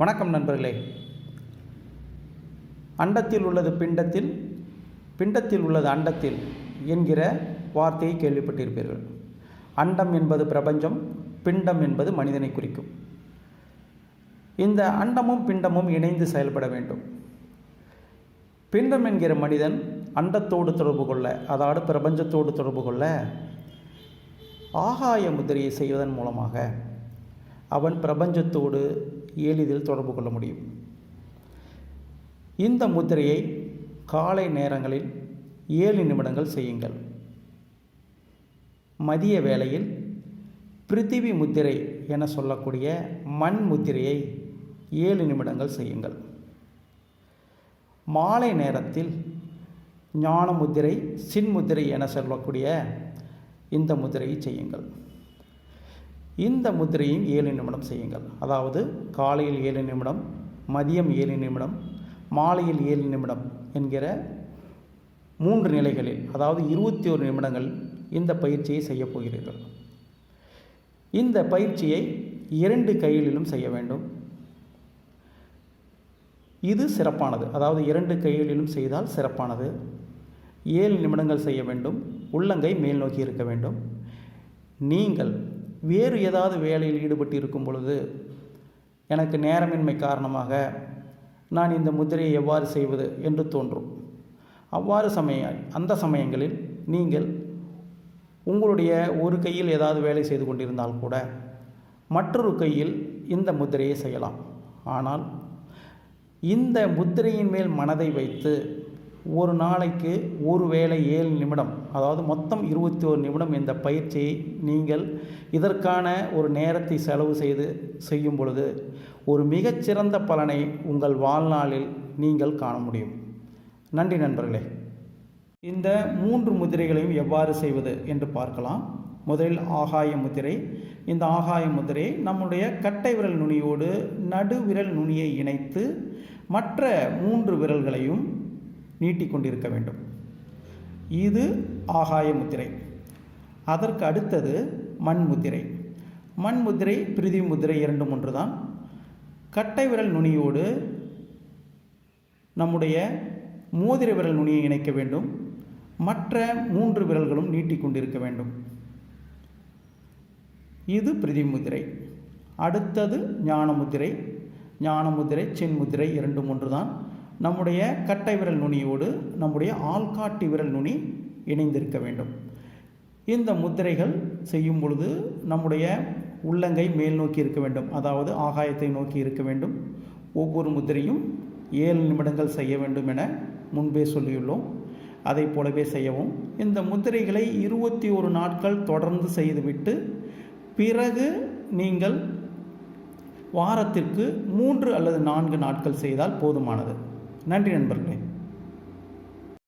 வணக்கம் நண்பர்களே. அண்டத்தில் உள்ளது பிண்டத்தில் பிண்டத்தில் உள்ளது அண்டத்தில் என்கிற வார்த்தையை கேள்விப்பட்டிருப்பீர்கள். அண்டம் என்பது பிரபஞ்சம் பிண்டம் என்பது மனிதனை குறிக்கும். இந்த அண்டமும் பிண்டமும் இணைந்து செயல்பட வேண்டும். பிண்டம் என்கிற மனிதன் அண்டத்தோடு தொடர்பு கொள்ள அதாவது பிரபஞ்சத்தோடு தொடர்பு கொள்ள ஆகாய முதிரையை செய்வதன் மூலமாக அவன் பிரபஞ்சத்தோடு எளிதில் தொடர்பு கொள்ள முடியும். இந்த முத்திரையை காலை நேரங்களில் ஏழு நிமிடங்கள் செய்யுங்கள். மதிய வேளையில் பிருத்திவி முத்திரை என சொல்லக்கூடிய மண் முத்திரையை ஏழு நிமிடங்கள் செய்யுங்கள். மாலை நேரத்தில் ஞான முத்திரை சின்முத்திரை என சொல்லக்கூடிய இந்த முத்திரையை செய்யுங்கள். இந்த முத்திரையும் ஏழு நிமிடம் செய்யுங்கள். அதாவது காலையில் ஏழு நிமிடம் மதியம் ஏழு நிமிடம் மாலையில் ஏழு நிமிடம் என்கிற மூன்று நிலைகளில் அதாவது இருபத்தி ஒரு நிமிடங்கள் இந்த பயிற்சியை செய்யப்போகிறீர்கள் இந்த பயிற்சியை இரண்டு கைகளிலும் செய்ய வேண்டும். இது சிறப்பானது. அதாவது இரண்டு கைகளிலும் செய்தால் சிறப்பானது. ஏழு நிமிடங்கள் செய்ய வேண்டும். உள்ளங்கை மேல் நோக்கி இருக்க வேண்டும். நீங்கள் வேறு ஏதாவது வேலையில் ஈடுபட்டு இருக்கும் பொழுது எனக்கு நேரமின்மை காரணமாக நான் இந்த முதிரையை எவ்வாறு செய்வது என்று தோன்றும். அவ்வாறு சமய அந்த சமயங்களில் நீங்கள் உங்களுடைய ஒரு கையில் ஏதாவது வேலை செய்து கொண்டிருந்தால் கூட மற்றொரு கையில் இந்த முத்திரையை செய்யலாம். ஆனால் இந்த முத்திரையின் மேல் மனதை வைத்து ஒரு நாளைக்கு ஒரு வேளை ஏழு நிமிடம் அதாவது மொத்தம் இருபத்தி ஒரு நிமிடம் இந்த பயிற்சியை நீங்கள் இதற்கான ஒரு நேரத்தை செலவு செய்து செய்யும் பொழுது ஒரு மிகச்சிறந்த பலனை உங்கள் வாழ்நாளில் நீங்கள் காண முடியும். நன்றி நண்பர்களே. இந்த மூன்று முதிரைகளையும் எவ்வாறு செய்வது என்று பார்க்கலாம். முதலில் ஆகாய முதிரை. இந்த ஆகாய முதிரை நம்முடைய கட்டை விரல் நுனியோடு நடுவிரல் நுனியை இணைத்து மற்ற மூன்று விரல்களையும் நீட்டிக்கொண்டிருக்க வேண்டும். இது ஆகாய முத்திரை. அதற்கு அடுத்தது மண் முத்திரை. மண் முத்திரை பிரிதி முத்திரை இரண்டும் ஒன்றுதான். கட்டை விரல் நுனியோடு நம்முடைய மோதிர விரல் நுனியை இணைக்க வேண்டும். மற்ற மூன்று விரல்களும் நீட்டிக்கொண்டிருக்க வேண்டும். இது பிரிதி முதிரை அடுத்தது ஞான முத்திரை. ஞான இரண்டும் ஒன்று தான் இரண்டும் நம்முடைய கட்டை விரல் நுனியோடு நம்முடைய ஆள்காட்டி விரல் நுனி இணைந்திருக்க வேண்டும். இந்த முத்திரைகள் செய்யும் பொழுது நம்முடைய உள்ளங்கை மேல் நோக்கி இருக்க வேண்டும். அதாவது ஆகாயத்தை நோக்கி இருக்க வேண்டும். ஒவ்வொரு முத்திரையும் ஏழு நிமிடங்கள் செய்ய வேண்டும் என முன்பே சொல்லியுள்ளோம். அதை போலவே செய்யவும். இந்த முத்திரைகளை இருபத்தி ஒரு நாட்கள் தொடர்ந்து செய்துவிட்டு பிறகு நீங்கள் வாரத்திற்கு மூன்று அல்லது நான்கு நாட்கள் செய்தால் போதுமானது. நன்றி நண்பர்களே.